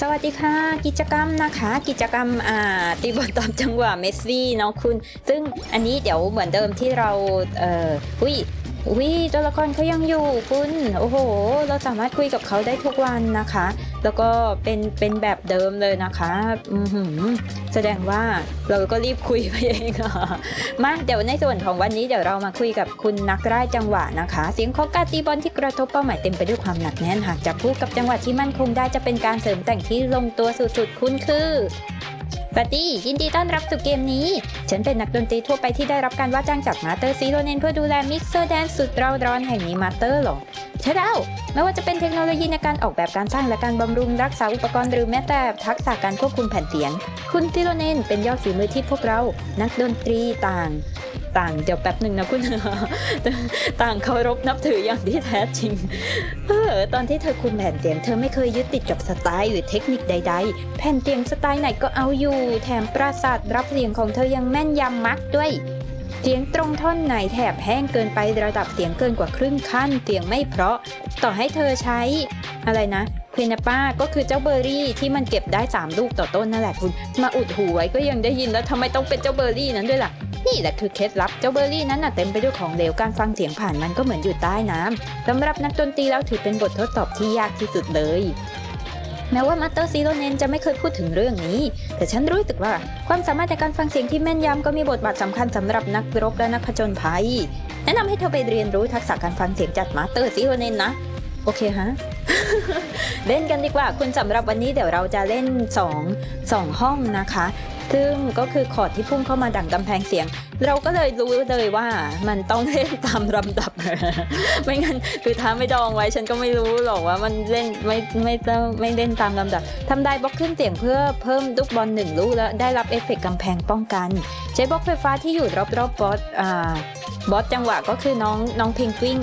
สวัสดีค่ะ กิจกรรมนะคะ กิจกรรมอ่าตีบอลตามจังหวะเมสซี่เนาะคุณ ซึ่งอันนี้เดี๋ยวเหมือนเดิมที่เราเอ่ออุ้ย อุ้ยตัวละครเขายังอยู่คุณโอ้โห เราสามารถคุยกับเขาได้ทุกวันนะคะ แล้วก็เป็นเป็นแบบเดิมเลยนะคะอือหือแสดงว่าเราก็รีบคุยไปเองอะมาเดี๋ยวในส่วนของวันนี้เดี๋ยวเรามาคุยกับคุณนักร่ายจังหวะนะคะ เสียงของการตีบอลที่กระทบเป้าหมายเต็มไปด้วยความหนักแน่นหากจับคู่กับจังหวะที่มั่นคงได้จะเป็นการเสริมแต่งที่ลงตัวสุดๆคุณคือ ปาร์ตี้ยินดีต้อนรับสู่เกมนี้ ฉันเป็นนักดนตรีทั่วไปที่ได้รับการว่าจ้างจากมาสเตอร์ซีโรเนนเพื่อดูแลมิกเซอร์แดนสุดเร่าร้อนแห่งนี้มาสเตอร์หรอ ใช่แล้วไม่ว่าจะเป็นเทคโนโลยีในการออกแบบการสร้างและการบำรุงรักษาอุปกรณ์หรือแม้แต่ทักษะการควบคุมแผ่นเสียง คุณซิโรเนนเป็นยอดฝีมือที่พวกเรา นักดนตรีต่าง ต่างเดี๋ยวแป๊บหนึ่งนะคุณ ต่างเคารพนับถืออย่างที่แท้จริงเออตอนที่เธอคุมแผ่นเสียง เธอไม่เคยยึดติดกับสไตล์หรือเทคนิคใด ๆ แผ่นเสียงสไตล์ไหนก็เอาอยู่ แถมปราสาทรับเสียงของเธอยังแม่นยำมักด้วย เสียงตรงท่อนไหนแถบแห้งเกินไประดับเสียงเกินกว่าครึ่งขั้นเสียงไม่เพราะ ต่อให้เธอใช้ อะไรนะเพนป้าก็คือเจ้าเบอร์รี่ที่มันเก็บได้ 3 ลูกต่อต้นนั่นแหละคุณ มาอุดหูไว้ก็ยังได้ยินแล้วทำไมต้องเป็นเจ้าเบอร์รี่นั้นด้วยล่ะ นี่แหละคือเคล็ดลับเจ้าเบอร์รี่นั้นน่ะเต็มไปด้วยของเหลวการฟังเสียงผ่านมันก็เหมือนอยู่ใต้น้ำสำหรับนักดนตรีแล้วถือเป็นบททดสอบที่ยากที่สุดเลย แม้ว่ามาสเตอร์ซีโรเนนจะไม่เคยพูดถึงเรื่องนี้ แต่ฉันรู้สึกว่าความสามารถในการฟังเสียงที่แม่นยำก็มีบทบาทสำคัญสำหรับนักรบและนักผจญภัย แนะนำให้เธอไปเรียนรู้ทักษะการฟังเสียงจากมาสเตอร์ซีโรเนนนะ โอเคฮะเล่นกันดีกว่าคุณสำหรับวันนี้เดี๋ยวเราจะเล่น 2 2 ห้องนะคะ ซึ่งก็คือคอร์ดที่พุ่งเข้ามาดั่งกำแพงเสียง เราก็เลยรู้เลยว่ามันต้องเล่นตามลำดับ ไม่งั้นคือถ้าไม่ดองไว้ฉันก็ไม่รู้หรอกว่ามันเล่นไม่ไม่ต้องไม่เล่นตามลำดับทำได้บล็อกขึ้นเสียงเพื่อเพิ่มลูกบอลหนึ่งลูกแล้วได้รับเอฟเฟกต์กำแพงป้องกัน ใช้บล็อกไฟฟ้าที่อยู่รอบๆบอสอ่าบอสจังหวะก็คือน้องน้องเพนกวิน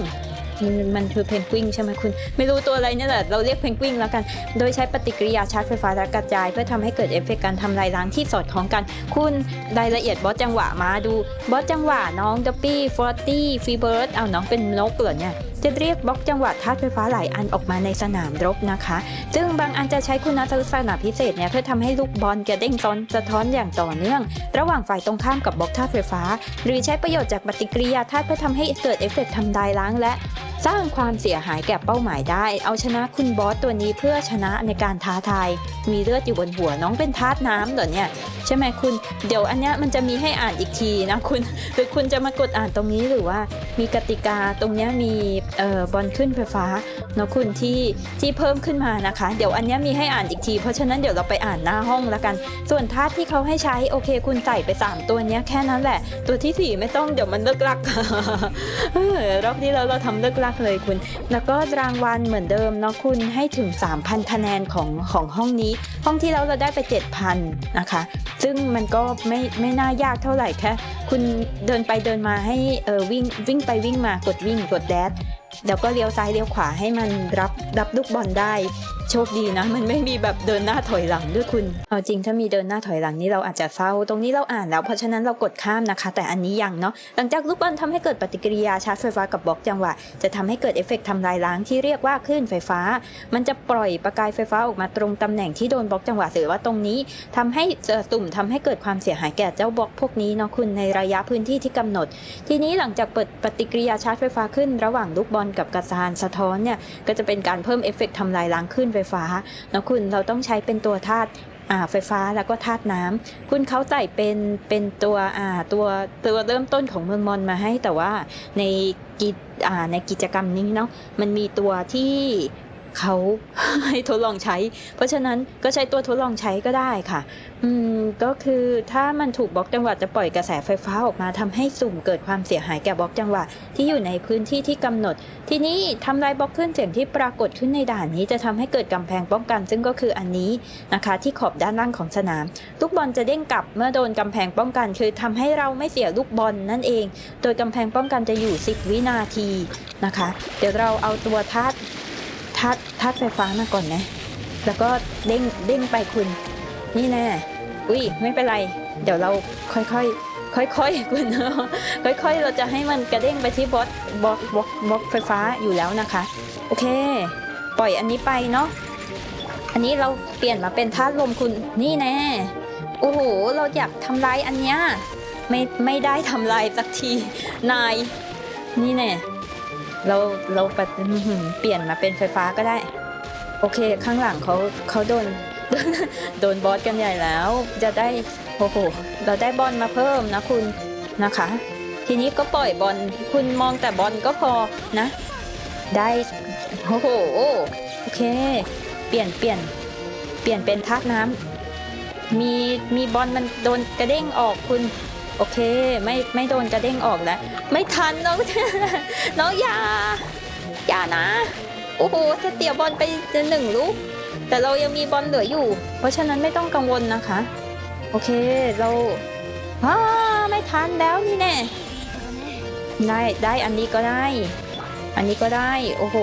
มันมันคือเพนกวินใช่ไหมคุณ ไม่รู้ตัวอะไรเนี่ยแหละเราเรียกเพนกวินแล้วกัน โดยใช้ปฏิกิริยาชาร์จไฟฟ้าและกระจาย เพื่อทำให้เกิดเอฟเฟกต์การทำลายล้างที่สอดคล้องกัน คุณรายละเอียดบอสจังหวะมาดูบอสจังหวะน้องดับปี้ฟอร์ตี้ฟีเบิร์ดเอาน้องเป็นนกเหรอเนี่ยจะเรียกบล็อกจังหวะธาตุไฟฟ้าหลายอันออกมาในสนามรบนะคะ ซึ่งบางอันจะใช้คุณลักษณะพิเศษเนี่ยเพื่อทำให้ลูกบอลกระเด้งซ้อนสะท้อนอย่างต่อเนื่อง ระหว่างฝ่ายตรงข้ามกับบล็อกธาตุไฟฟ้า หรือใช้ประโยชน์จากปฏิกิริยาธาตุเพื่อทำให้เกิดเอฟเฟกต์ทำลายล้างและ สร้างความเสียหายแก่เป้าหมายได้ เอาชนะคุณบอสตัวนี้เพื่อชนะในการท้าทาย มีเลือดอยู่บนหัวน้องเป็นธาตุน้ำเหรอเนี่ยใช่ไหมคุณ เดี๋ยวอันเนี้ยมันจะมีให้อ่านอีกทีนะคุณ หรือคุณจะมากดอ่านตรงนี้หรือว่ามีกติกาตรงเนี้ยมีเอ่อบอลขึ้นไฟฟ้าเนาะคุณที่ที่เพิ่มขึ้นมานะคะ เดี๋ยวอันเนี้ยมีให้อ่านอีกที เพราะฉะนั้นเดี๋ยวเราไปอ่านหน้าห้องแล้วกัน ส่วนธาตุที่เขาให้ใช้โอเค คุณใส่ไป 3 ตัวเนี้ยแค่นั้นแหละ ตัวที่ 4 ไม่ต้องเดี๋ยวมันเลิกลักรอบที่แล้วเราทำเลิกลักเลยคุณ แล้วก็รางวัลเหมือนเดิมเนาะคุณให้ถึง 3,000 คะแนนของของห้องนี้ ห้องที่แล้วเราได้ไป 7,000 นะคะ ซึ่งมันก็ไม่ไม่น่ายากเท่าไหร่แค่คุณเดินไปเดินมาให้เออวิ่งวิ่งไปวิ่งมากดวิ่งกดแดดแล้วก็เลี้ยวซ้ายเลี้ยวขวาให้มันรับรับลูกบอลได้ โชคดีนะ มันไม่มีแบบเดินหน้าถอยหลังด้วยคุณ เอาจริงถ้ามีเดินหน้าถอยหลังนี่เราอาจจะเศร้า ตรงนี้เราอ่านแล้วเพราะฉะนั้นเรากดข้ามนะคะ แต่อันนี้ยังเนาะหลังจากลูกบอลทำให้เกิดปฏิกิริยาชาร์จไฟฟ้ากับบล็อกจังหวะ จะทำให้เกิดเอฟเฟกต์ทำลายล้างที่เรียกว่าคลื่นไฟฟ้า มันจะปล่อยประกายไฟฟ้าออกมาตรงตำแหน่งที่โดนบล็อกจังหวะหรือว่าตรงนี้ทำให้เอ่อตุ่มทำให้เกิดความเสียหายแก่เจ้าบล็อกพวกนี้เนาะคุณในระยะพื้นที่ที่กำหนด ทีนี้หลังจากเปิดปฏิกิริยาชาร์จไฟฟ้าขึ้น ระหว่างลูกบอลกับกระสานสะท้อนเนี่ยก็จะเป็นการเพิ่มเอฟเฟกต์ทำลายล้างคลื่นไฟฟ้าเนาะคุณเราต้องใช้เป็นตัวธาตุอ่าไฟฟ้าแล้วก็ธาตุน้ำคุณเขาใส่เป็นเป็นตัวอ่าตัวตัวเริ่มต้นของเมืองมอนมาให้แต่ว่าในกิจอ่าในกิจกรรมนี้เนาะมันมีตัวที่ เขาให้ทดลองใช้ เพราะฉะนั้นก็ใช้ตัวทดลองใช้ก็ได้ค่ะ อืมก็คือถ้ามันถูกบล็อกจังหวะจะปล่อยกระแสไฟฟ้าออกมาทำให้สุ่มเกิดความเสียหายแก่บล็อกจังหวะที่อยู่ในพื้นที่ที่กำหนด ทีนี้ทำลายบล็อกขึ้นเสียงที่ปรากฏขึ้นในด่านนี้จะทำให้เกิดกำแพงป้องกัน ซึ่งก็คืออันนี้นะคะ ที่ขอบด้านล่างของสนาม ลูกบอลจะเด้งกลับเมื่อโดนกำแพงป้องกัน คือทำให้เราไม่เสียลูกบอลนั่นเอง โดยกำแพงป้องกันจะอยู่ 10 วินาทีนะคะ เดี๋ยวเราเอาตัวธา ตุธาตุธาตุไฟฟ้ามาก่อนนะ แล้วก็เด้งเด้งไปคุณ นี่แน่อุ้ยไม่เป็นไร เดี๋ยวเราค่อยๆ ค่อยๆคุณค่อยๆ เราจะให้มันกระเด้งไปที่บล็อกบล็อกบล็อกบล็อกไฟฟ้าอยู่แล้วนะคะ โอเค ปล่อยอันนี้ไปเนาะอันนี้เราเปลี่ยนมาเป็นธาตุลมคุณนี่แน่โอ้โห เราอยากทำลายอันเนี้ยไม่ไม่ได้ทำลายสักทีนาย นี่แน่ เราเราปะอื้อหือเปลี่ยนมาเป็นไฟฟ้าก็ได้ โอเคข้างหลังเขาเขาโดน โดนบอสกันใหญ่แล้ว จะได้โอ้โหเราได้บอลมาเพิ่มนะคุณนะคะ ทีนี้ก็ปล่อยบอลคุณมองแต่บอลก็พอนะ ได้โอ้โหโอเค เปลี่ยนเปลี่ยนเปลี่ยนเป็นธาตุน้ำมีมีบอลมันโดนกระเด้งออกคุณ โอเค ไม่ไม่โดนกระเด้งออกแล้ว ไม่ทันน้องน้องอย่าอย่านะ โอ้โหจะเตียบอลไปหนึ่งลูก แต่เรายังมีบอลเหลืออยู่ เพราะฉะนั้นไม่ต้องกังวลนะคะ โอเคเราอ้าไม่ทันแล้วนี่แน่ได้ได้อันนี้ก็ได้ อันนี้ก็ได้ โอ้โห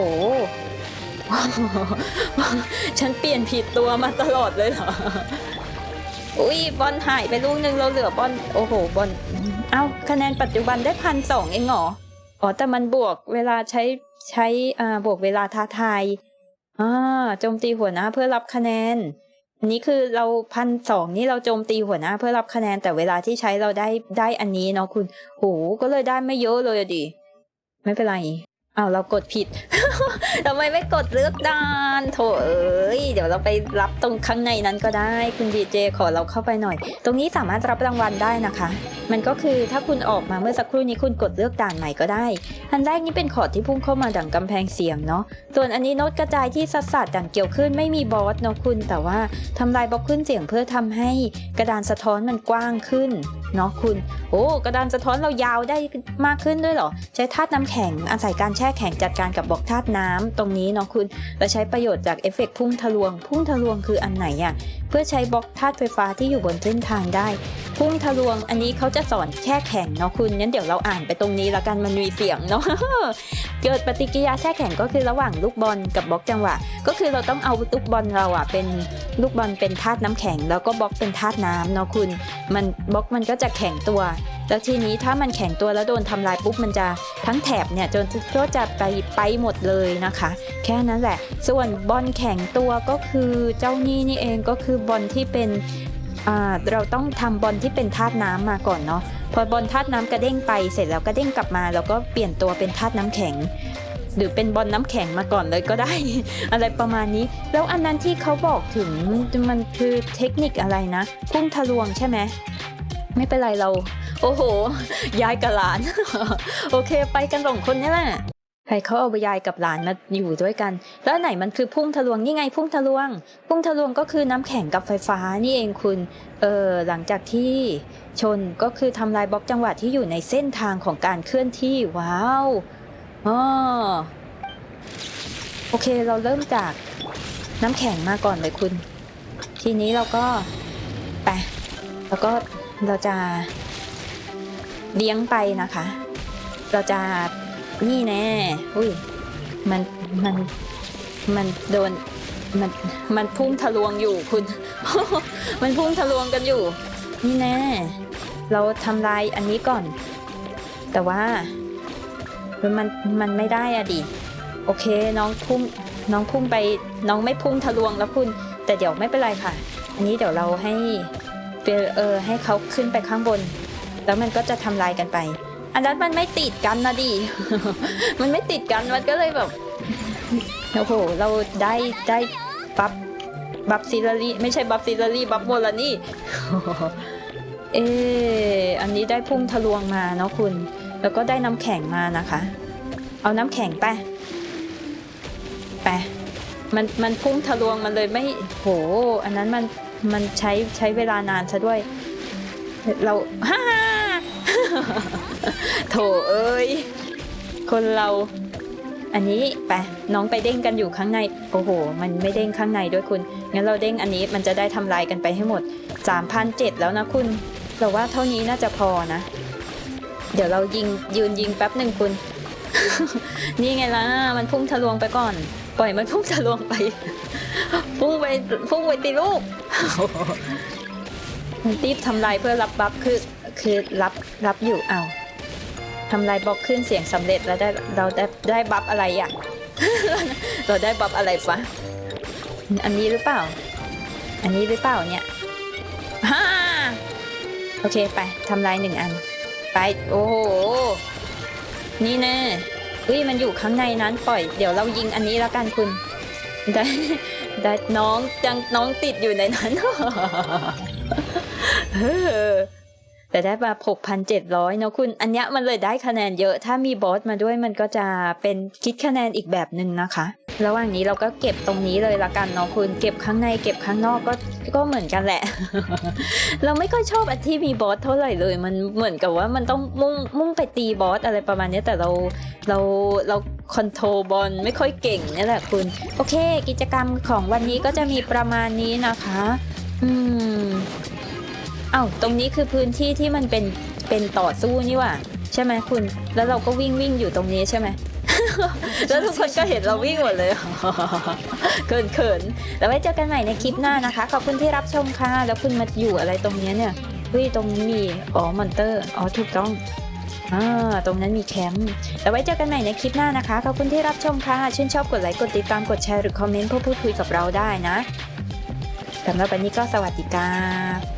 ฉันเปลี่ยนผิดตัวมาตลอดเลยเหรอ อุ้ยบอลหายไปลูกหนึ่งเราเหลือบอลโอ้โหบอลเอ้าคะแนนปัจจุบันได้พันสองเองเหรออ๋อแต่มันบวกเวลาใช้ใช้อ่าบวกเวลาท้าทายอ่าโจมตีหัวหน้าเพื่อรับคะแนนอันนี้คือเราพันสองนี่เราโจมตีหัวหน้าเพื่อรับคะแนนแต่เวลาที่ใช้เราได้ได้อันนี้เนาะคุณโหก็เลยได้ไม่เยอะเลยอะดิไม่เป็นไร อ้าวเรากดผิด ทำไมไม่กดเลือกด่านโถเอ้ยเดี๋ยวเราไปรับตรงข้างในนั้นก็ได้คุณดีเจขอเราเข้าไปหน่อย ตรงนี้สามารถรับรางวัลได้นะคะ มันก็คือถ้าคุณออกมาเมื่อสักครู่นี้คุณกดเลือกด่านใหม่ก็ได้อันแรกนี้เป็นขอดที่พุ่งเข้ามาดังกำแพงเสียงเนาะส่วนอันนี้โน้ตกระจายที่สัดสัดดังเกี่ยวขึ้นไม่มีบอสเนาะคุณ แต่ว่าทำลายบล็อกขึ้นเสียงเพื่อทำให้กระดานสะท้อนมันกว้างขึ้นเนาะคุณ โอ้กระดานสะท้อนเรายาวได้มากขึ้นด้วยเหรอใช้ธาตุน้ำแข็งอาศัยการแช่แข็งจัดการกับบล็อกธาตุน้ำตรงนี้เนาะคุณและใช้ประโยชน์จากเอฟเฟกต์พุ่งทะลวง พุ่งทะลวงคืออันไหนอะเพื่อใช้บล็อกธาตุไฟฟ้าที่อยู่บนเส้นทางได้ พุ่งทะลวงอันนี้เขาจะสอนแช่แข็งเนาะคุณงั้นเดี๋ยวเราอ่านไปตรงนี้ล้วกันมันมีเสียงเนาะเกิดปฏิกิริยาแช่แข็งก็คือระหว่างลูกบอลกับบล็อกจังหวะ ก็คือเราต้องเอาลูกบอลเราอะเป็นลูกบอลเป็นธาตุน้ำแข็ง แล้วก็บล็อกเป็นธาตุน้ำเนาะคุณ มันบล็อกมันก็จะแข็งตัว แล้วทีนี้ถ้ามันแข็งตัวแล้วโดนทำลายปุ๊บมันจะทั้งแถบเนี่ยจนก็จะไปไปหมดเลยนะคะ แค่นั้นแหละ ส่วนบอลแข็งตัวก็คือเจ้านี่นี่เองก็คือบอลที่เป็นเราต้องทำบอลที่เป็นธาตุน้ำมาก่อนเนาะพอบอลธาตุน้ำกระเด้งไปเสร็จแล้วก็เด้งกลับมา แล้วก็เปลี่ยนตัวเป็นธาตุน้ำแข็ง หรือเป็นบอลน้ำแข็งมาก่อนเลยก็ได้ อะไรประมาณนี้ แล้วอันนั้นที่เขาบอกถึงมันคือเทคนิคอะไรนะพุ่งทะลวงใช่ไหมไม่เป็นไรเรา โอ้โหยายกับหลาน โอเค ไปกันสองคนนี่แหละ ใครเขาเอายายกับหลานมาอยู่ด้วยกัน แล้วไหนมันคือพุ่งทะลวงนี่ไงพุ่งทะลวง พุ่งทะลวงก็คือน้ำแข็งกับไฟฟ้านี่เองคุณ เออหลังจากที่ชนก็คือทำลายบล็อกจังหวะที่อยู่ในเส้นทางของการเคลื่อนที่ว้าวอ๋อโอเคเราเริ่มจากน้ำแข็งมาก่อนเลยคุณ ทีนี้เราก็ไปแล้วก็เราจะเลี้ยงไปนะคะ เราจะ นี่แน่อุ้ยมันมันมันโดนมันมันพุ่งทะลวงอยู่คุณ มันพุ่งทะลวงกันอยู่ นี่แน่ เราทำลายอันนี้ก่อน แต่ว่ามันมันไม่ได้อะดิโอเคน้องพุ่งน้องพุ่งไปน้องไม่พุ่งทะลวงแล้วคุณ แต่เดี๋ยวไม่เป็นไรค่ะ อันนี้เดี๋ยวเราให้เออให้เขาขึ้นไปข้างบน แล้วมันก็จะทำลายกันไป อันนั้นมันไม่ติดกันนะดิ มันไม่ติดกันมันก็เลยแบบ โอ้โห เราได้ได้บัฟบัฟซิลลารีไม่ใช่บัฟซิลลารีบัฟโมลานี่ เอออันนี้ได้พุ่งทะลวงมาเนาะคุณ แล้วก็ได้น้ำแข็งมานะคะ เอาน้ำแข็งไปไปมันมันพุ่งทะลวงมันเลยไม่โห อันนั้นมันมันใช้ใช้เวลานานซะด้วย เราฮ่า โถเอ้ย คนเรา อันนี้ไปน้องไปเด้งกันอยู่ข้างใน โอ้โห มันไม่เด้งข้างในด้วยคุณ งั้นเราเด้งอันนี้มันจะได้ทำลายกันไปให้หมด 3,007แล้วนะคุณเราว่าเท่านี้น่าจะพอนะ เดี๋ยวเรายิงยืนยิงแป๊บหนึ่งคุณ นี่ไงล่ะ มันพุ่งทะลวงไปก่อน ปล่อยมันพุ่งทะลวงไป พุ่งไปพุ่งไปตีลูกมันรีบทำลายเพื่อรับบัฟคือ คือรับรับอยู่เอาทำลายบล็อกขึ้นเสียงสำเร็จแล้วได้เราได้ได้บัฟอะไรอะ เราได้บัฟอะไรฟะอันนี้หรือเปล่า อันนี้หรือเปล่าเนี่ยโอเคไปทำลายหนึ่งอัน ไปโอ้โหนี่แน่อุ้ยมันอยู่ข้างในนั้นปล่อย เดี๋ยวเรายิงอันนี้แล้วกันคุณได้ได้น้องยังน้องติดอยู่ในนั้น แต่ได้มา6,700เนอะคุณอันเนี้ยมันเลยได้คะแนนเยอะ ถ้ามีบอสมาด้วยมันก็จะเป็นคิดคะแนนอีกแบบหนึ่งนะคะ ระหว่างนี้เราก็เก็บตรงนี้เลยละกันเนาะคุณเก็บข้างในเก็บข้างนอกก็ก็เหมือนกันแหละ เราไม่ค่อยชอบอันที่มีบอสเท่าไหร่เลย มันเหมือนกับว่ามันต้องมุ่งมุ่งไปตีบอสอะไรประมาณนี้แต่เราเราเราคอนโทรบอลไม่ค่อยเก่งนี่แหละคุณ โอเค กิจกรรมของวันนี้ก็จะมีประมาณนี้นะคะ อืม อ้าตรงนี้คือพื้นที่ที่มันเป็นเป็นต่อสู้นี่หว่าใช่ไหมคุณ แล้วเราก็วิ่งวิ่งอยู่ตรงนี้ใช่ไหม แล้วทุกคนก็เห็นเราวิ่งหมดเลยเขินเขินแล้วไว้เจอกันใหม่ในคลิปหน้านะคะ ขอบคุณที่รับชมค่ะ แล้วคุณมาอยู่อะไรตรงนี้เนี่ยเฮ้ยตรงนี้มีอ๋อมอนเตอร์อ๋อถูกต้องอ่าตรงนั้นมีแคมป์แล้วไว้เจอกันใหม่ในคลิปหน้านะคะ ขอบคุณที่รับชมค่ะ ชื่นชอบกดไลค์กดติดตามกดแชร์หรือคอมเมนต์เพื่อพูดคุยกับเราได้นะสำหรับวันนี้ก็สวัสดีครับ